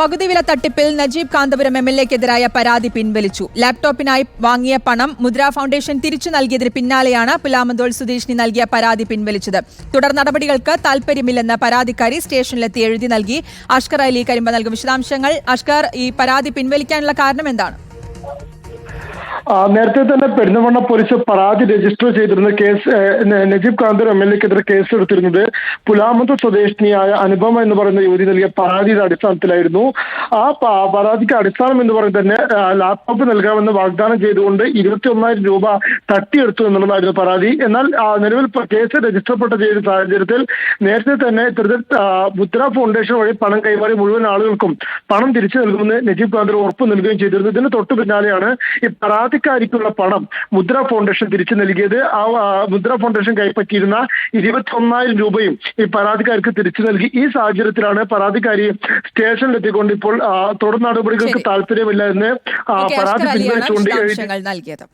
പകുതി വില തട്ടിപ്പിൽ നജീബ് കാന്തപുരം എം എൽ എക്കെതിരായ പരാതി പിൻവലിച്ചു. ലാപ്ടോപ്പിനായി വാങ്ങിയ പണം മുദ്ര ഫൗണ്ടേഷൻ തിരിച്ചു നൽകിയതിന് പിന്നാലെയാണ് പുലാമന്തോൾ സുധീഷിനി നൽകിയ പരാതി പിൻവലിച്ചത്. തുടർ നടപടികൾക്ക് താൽപര്യമില്ലെന്ന് പരാതിക്കാരി സ്റ്റേഷനിലെത്തി എഴുതി നൽകി. അഷ്കർ അലി കരിമ്പ നൽകും വിശദാംശങ്ങൾ. അഷ്കർ ഈ പരാതി പിൻവലിക്കാനുള്ള കാരണം എന്താണ്? നേരത്തെ തന്നെ പെരുന്നവണ്ണ പോലീസ് പരാതി രജിസ്റ്റർ ചെയ്തിരുന്ന case Najeeb Kanthar M L എക്കെതിരെ case എടുത്തിരുന്നത് പുലാമത്ത് സ്വദേശിനിയായ അനുപമ എന്ന് പറയുന്ന യുവതി നൽകിയ പരാതിയുടെ അടിസ്ഥാനത്തിലായിരുന്നു. ആ പരാതിക്ക് അടിസ്ഥാനം എന്ന് പറയുന്നത് തന്നെ ലാപ്ടോപ്പ് നൽകാമെന്ന് വാഗ്ദാനം ചെയ്തുകൊണ്ട് ഇരുപത്തി ഒന്നായിരം രൂപ തട്ടിയെടുത്തു എന്നുള്ളതായിരുന്നു പരാതി. എന്നാൽ നിലവിൽ കേസ് രജിസ്റ്റർപ്പെട്ട ചെയ്ത സാഹചര്യത്തിൽ നേരത്തെ തന്നെ ഇത്തരത്തിൽ മുദ്ര ഫൗണ്ടേഷൻ വഴി പണം കൈമാറി മുഴുവൻ ആളുകൾക്കും പണം തിരിച്ചു നൽകുമെന്ന് നജീബ് കാന്തർ ഉറപ്പ് നൽകുകയും ചെയ്തിരുന്നു. ഇതിന് തൊട്ടു പിന്നാലെയാണ് ഈ പരാതിക്കാരിക്കുള്ള പണം മുദ്ര ഫൗണ്ടേഷൻ തിരിച്ചു നൽകിയത്. ആ മുദ്ര ഫൗണ്ടേഷൻ കൈപ്പറ്റിയിരുന്ന ഇരുപത്തി ഒന്നായിരം രൂപയും ഈ പരാതിക്കാർക്ക് തിരിച്ചു നൽകി. ഈ സാഹചര്യത്തിലാണ് പരാതിക്കാരി സ്റ്റേഷനിലെത്തിക്കൊണ്ട് ഇപ്പോൾ തുടർ നടപടികൾക്ക് താല്പര്യമില്ല എന്ന് പരാതി പിൻവലിച്ചുകൊണ്ട് നൽകിയത്.